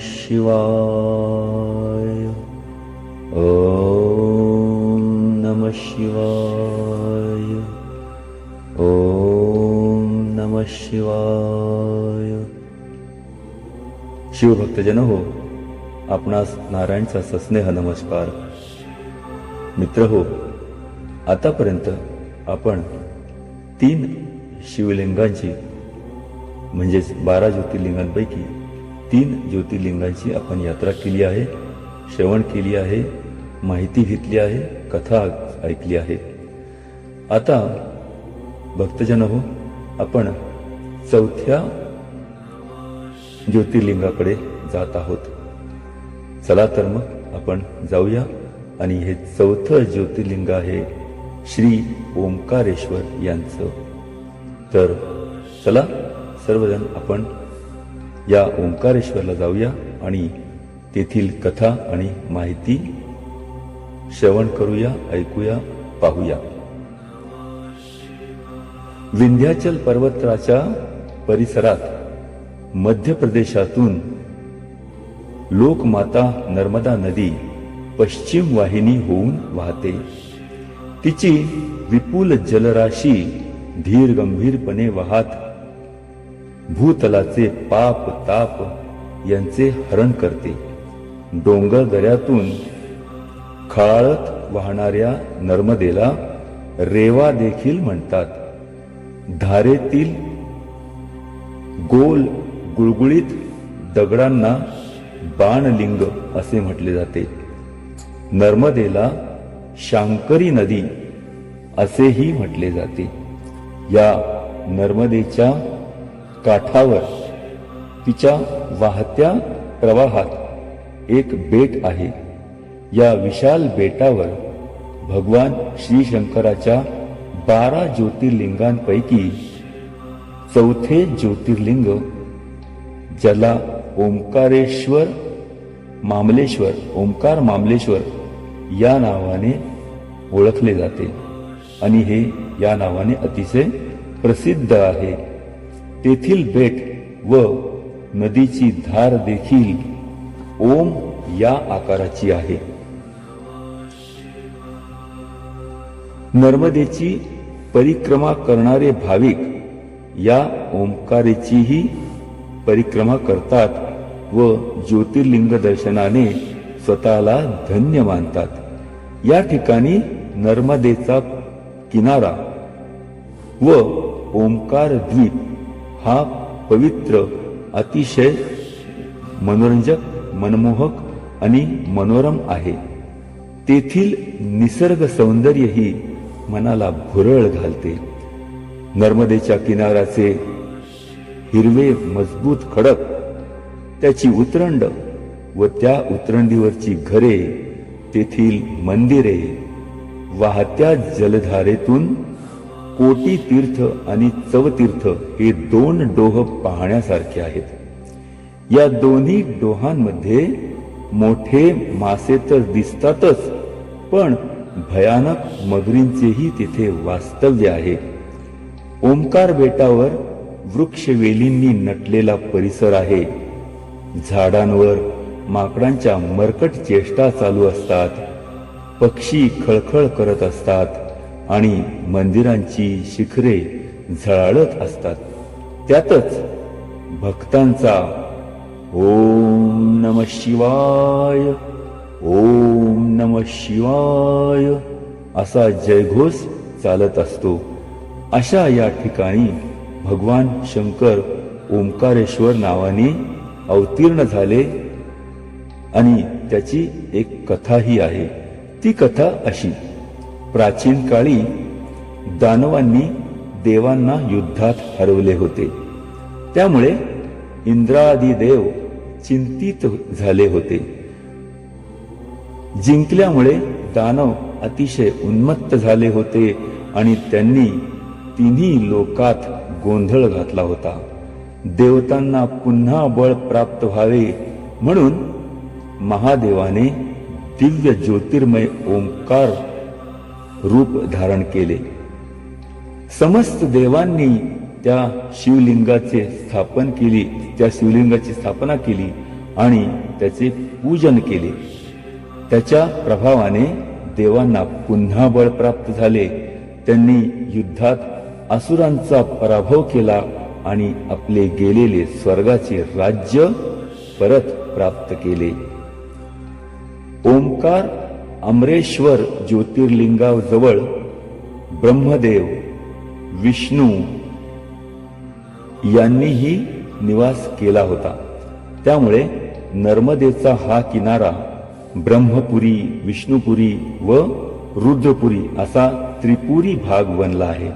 शिवाय। ॐ नमः शिवाय। ॐ नमः शिवाय। शिवभक्तजन हो आपणास नारायणचा सस्नेह नमस्कार. मित्र हो आतापर्यंत आपण तीन शिवलिंगांची म्हणजेच बारा ज्योतिर्लिंगांपैकी तीन ज्योतिर्लिंगांची आपण यात्रा केली आहे श्रवण केली आहे माहिती घेतली आहे कथा ऐकली आहे. आता भक्तजन हो आपण चौथ्या ज्योतिर्लिंगाकडे जात आहोत. चला तर मग आपण जाऊया आणि हे चौथं ज्योतिर्लिंग आहे श्री ओंकारेश्वर यांचं. तर चला सर्वजण आपण या ओंकारेश्वरला जाऊया आणि तेथील कथा आणि माहिती श्रवण करूया ऐकूया पाहूया. विंध्याचल पर्वतराच्या परिसरात मध्य प्रदेशातून लोकमाता नर्मदा नदी पश्चिम वाहिनी होऊन वाहते. तिची विपुल जलराशी धीर गंभीरपणे वाहत भूतलाचे पाप ताप यांचे हरण करते. डोंगर दऱ्यातून खळाळत वाहणाऱ्या नर्मदेला रेवा देखील म्हणतात. धारेतील गोल गुळगुळीत दगडांना बाणलिंग असे म्हटले जाते. नर्मदेला शांकरी नदी असेही म्हटले जाते. या नर्मदेच्या काठावर. तिच्या वाहत्या प्रवाहात एक बेट आहे. या विशाल बेटावर भगवान श्री शंकराच्या बारा ज्योतिर्लिंगांपैकी चौथे ज्योतिर्लिंग ज्याला ओंकारेश्वर मामलेश्वर ओंकार मामलेश्वर या नावाने ओळखले जाते. आणि हे या नावाने अतिशय प्रसिद्ध आहे. तेथील बेट व नदीची धार देखील ओम या आकाराची आहे. नर्मदेची परिक्रमा करणारे भाविक या ओंकारेचीही परिक्रमा करतात व ज्योतिर्लिंग दर्शनाने स्वतःला धन्य मानतात. या ठिकाणी नर्मदेचा किनारा व ओंकार द्वीप हा पवित्र अतिशय मनोरंजक मनमोहक आणि मनोरम आहे. तेथील निसर्ग सौंदर्यही मनाला भुरळ घालते. नर्मदेच्या किनाराचे हिरवे मजबूत खडक त्याची उतरंड व त्या उतरंडीवरची घरे तेथील मंदिरे वाहत्या जलधारेतून कोटी तीर्थ आणि चवतीर्थ हे दोन डोह पाहण्यासारखे आहेत. या दोन्ही डोहांमध्ये मोठे मासे तर दिसतातच पण भयानक मगरींचेही तिथे वास्तव्य आहे. ओंकार बेटावर वृक्षवेलींनी नटलेला परिसर आहे. झाडांवर माकडांच्या मरकट चेष्टा चालू असतात. पक्षी खळखळ करत असतात. आणि मंदिरांची शिखरे झळाळत असतात. त्यातच भक्तांचा ओम नम शिवाय ओम नम शिवाय असा जयघोष चालत असतो. अशा या ठिकाणी भगवान शंकर ओंकारेश्वर नावाने अवतीर्ण झाले आणि त्याची एक कथाही आहे. ती कथा अशी. प्राचीन काळी दानवांनी देवांना युद्धात हरवले होते. त्यामुळे इंद्रादी देव चिंतित झाले होते. जिंकल्यामुळे दानव अतिशय उन्मत्त झाले होते आणि त्यांनी तिन्ही लोकात गोंधळ घातला होता. देवतांना पुन्हा बळ प्राप्त व्हावे म्हणून महादेवाने दिव्य ज्योतिर्मय ओंकार रूप धारण केले. समस्त देवांनी त्या शिवलिंगाचे स्थापन केली त्या शिवलिंगाची स्थापना केली आणि त्याचे पूजन केले. त्याच्या प्रभावाने देवांना पुन्हा बळ प्राप्त झाले. त्यांनी युद्धात असुरांचा पराभव केला आणि आपले गेलेले स्वर्गाचे राज्य परत प्राप्त केले. ओंकार अमरेश्वर ज्योतिर्लिंगाजवळ ब्रह्मदेव विष्णू यांनीही निवास केला होता. त्यामुळे नर्मदेचा हा किनारा ब्रह्मपुरी विष्णुपुरी व रुद्रपुरी असा त्रिपुरी भाग बनला आहे.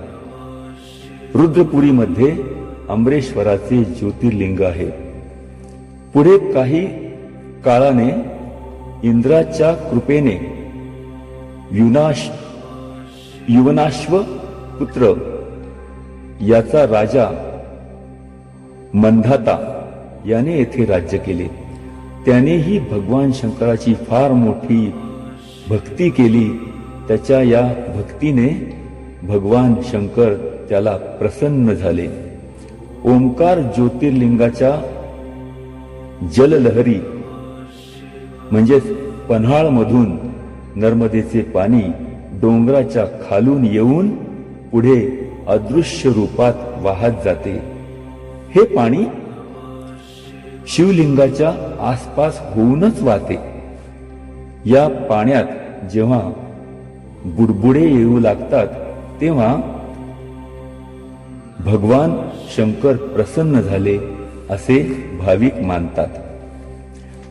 रुद्रपुरीमध्ये अमरेश्वराचे ज्योतिर्लिंग आहे. पुढे काही काळाने इंद्राच्या कृपेने. युनाश युवनाश्व पुत्र याचा राजा मंधाता याने येथे राज्य केले. त्यानेही भगवान शंकराची फार मोठी भक्ती केली. त्याच्या या भक्तीने भगवान शंकर त्याला प्रसन्न झाले. ओंकार ज्योतिर्लिंगाच्या जललहरी म्हणजेच पन्हाळमधून नर्मदेचे पाणी डोंगराच्या खालून येऊन पुढे अदृश्य रूपात वाहत जाते. हे पाणी शिवलिंगाच्या आसपास होऊनच वाहते. या पाण्यात जेव्हा बुडबुडे येऊ लागतात तेव्हा भगवान शंकर प्रसन्न झाले असे भाविक मानतात.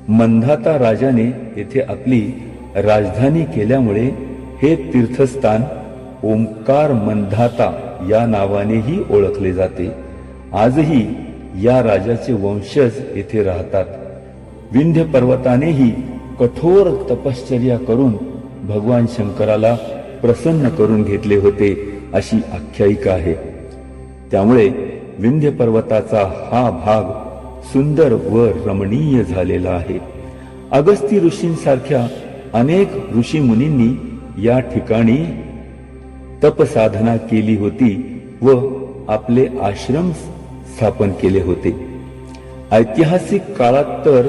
मंधाता राजाने येथे आपली राजधानी केल्यामुळे हे तीर्थस्थान ओंकार मंधाता या नावानेही ओळखले जाते. आजही या राजाचे वंशज येथे राहतात. विंध्य पर्वतानेही कठोर तपश्चर्या करून भगवान शंकराला प्रसन्न करून घेतले होते अशी आख्यायिका आहे. त्यामुळे विंध्य पर्वताचा हा भाग सुंदर व रमणीय झालेला आहे. अगस्ती ऋषींसारख्या अनेक ऋषी मुनींनी या ठिकाणी तपसाधना केली होती व आपले आश्रम स्थापन केले होते. ऐतिहासिक काळात तर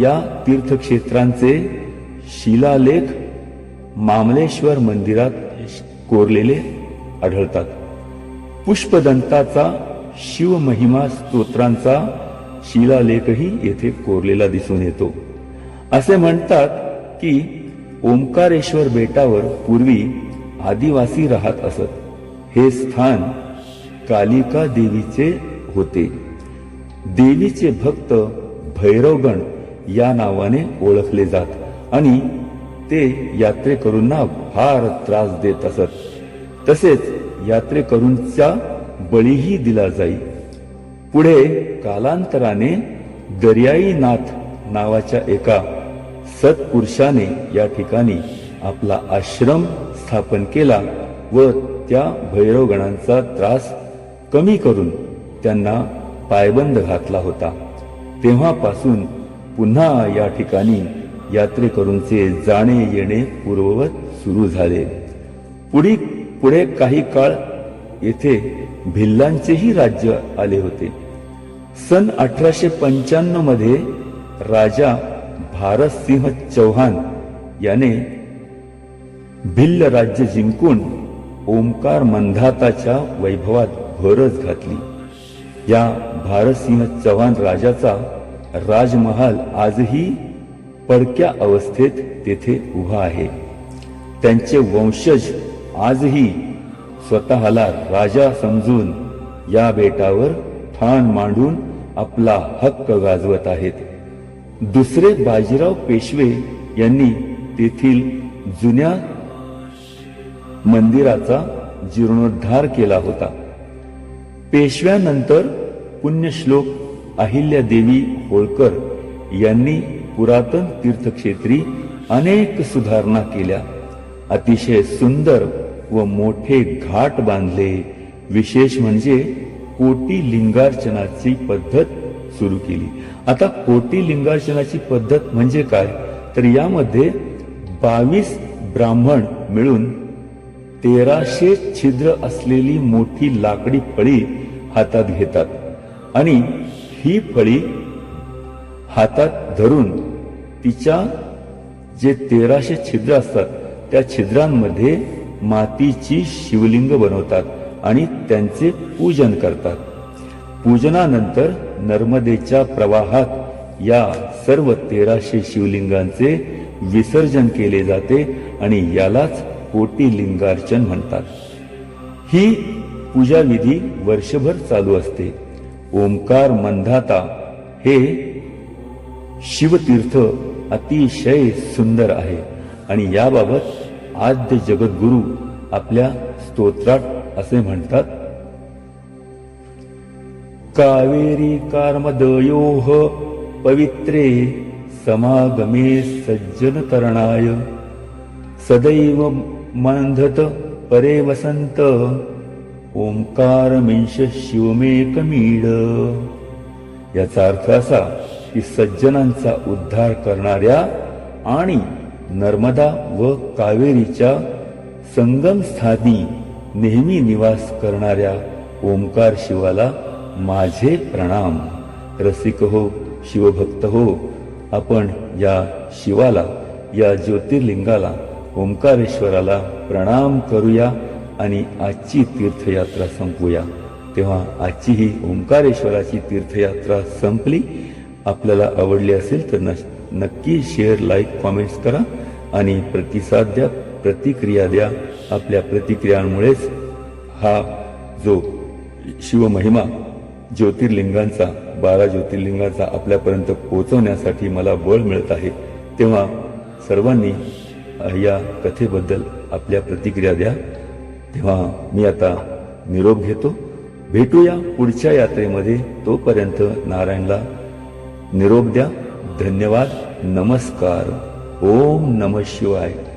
या तीर्थक्षेत्रांचे शिलालेख मामलेश्वर मंदिरात कोरलेले आढळतात. पुष्पदंताचा शिवमहिमा स्तोत्रांचा शिलालेखही येथे कोरलेला दिसून येतो. असे म्हणतात की ओंकारेश्वर बेटावर पूर्वी आदिवासी राहत असत. हे स्थान कालिका देवीचे होते. देवीचे भक्त भैरवगण या नावाने ओळखले जात आणि ते यात्रेकरूंना फार त्रास देत असत. तसेच यात्रेकरूंचा बळीही दिला जाई. पुढे कालांतराने दर्याई नाथ नावाच्या एका सत्पुरुषाने या ठिकाणी आपला आश्रम स्थापन केला व त्या भैरवगणांचा त्रास कमी करून त्यांना पायबंद घातला होता. तेव्हापासून पुन्हा या ठिकाणी यात्रेकरूंचे जाणे येणे पूर्ववत सुरू झाले. पुढे पुढे काही काळ येथे भिल्लांचेही राज्य आले होते. सन अठराशे पंच्याण्णवमध्ये राजा भारतसिंह चौहान याने भिल्ल राज्य जिंकून ओंकार मंधाताच्या वैभवात भरच घातली. या भारतसिंह चौहान राजाचा राजमहाल आजही पडक्या अवस्थेत तेथे उभा आहे. त्यांचे वंशज आजही स्वतःला राजा समजून या बेटावर ठाण मांडून आपला हक्क गाजवत आहेत. दुसरे बाजीराव पेशवे यांनी तेथील जुन्या मंदिराचा जीर्णोद्धार केला होता. पेशव्यानंतर पुण्यश्लोक अहिल्यादेवी होळकर यांनी पुरातन तीर्थक्षेत्री अनेक सुधारणा केल्या. अतिशय सुंदर व मोठे घाट बांधले. विशेष म्हणजे कोटी लिंगार्चनाची पद्धत सुरू केली. आता कोटी लिंगार्चनाची पद्धत म्हणजे काय? तर यामध्ये बावीस ब्राह्मण मिळून तेराशे छिद्र असलेली मोठी लाकडी फळी हातात घेतात. आणि ही फळी हातात धरून तिच्या जे तेराशे छिद्र असतात त्या छिद्रांमध्ये मातीची शिवलिंग बनवतात आणि त्यांचे पूजन करतात. पूजनानंतर नर्मदेच्या प्रवाहात या सर्व तेराशे शिवलिंगांचे विसर्जन केले जाते आणि यालाच कोटी लिंगार्चन म्हणतात. ही पूजा विधी वर्षभर चालू असते. ओंकार मंधाता हे शिवतीर्थ अतिशय सुंदर आहे आणि याबाबत आद्य जगद्गुरु आपल्या स्तोत्रात असे म्हणतात. कावेरी कार्मदयोः पवित्रे समागमे सज्जन तरणाय सदैव मंधत परे वसंत ओंकार मिंश शिवमेकमीड याचा अर्थ असा की सज्जनांचा उद्धार करणाऱ्या आणि नर्मदा व कावेरीच्या संगमस्थानी नेहमी निवास करणाऱ्या ओंकार शिवाला माझे प्रणाम. रसिक हो शिवभक्त हो आपण या शिवाला या ज्योतिर्लिंगाला ओंकारेश्वराला प्रणाम करूया आणि आजची तीर्थयात्रा संपूया. तेव्हा आजची ही ओंकारेश्वराची तीर्थयात्रा संपली. आपल्याला आवडली असेल तर नक्की शेअर लाईक कॉमेंट्स करा. आणि प्रतिसाद द्या प्रतिक्रिया द्या आपल्या प्रतिक्रियांमुळेच हा जो शिवमहिमा ज्योतिर्लिंगांचा बारा ज्योतिर्लिंगांचा आपल्यापर्यंत पोहोचवण्यासाठी मला बळ मिळत आहे तेव्हा सर्वांनी या कथेबद्दल आपल्या प्रतिक्रिया द्या. तेव्हा मी आता निरोप घेतो. भेटूया पुढच्या यात्रेमध्ये. तोपर्यंत नारायणला निरोप द्या. धन्यवाद. नमस्कार. ओम नम शिवाय.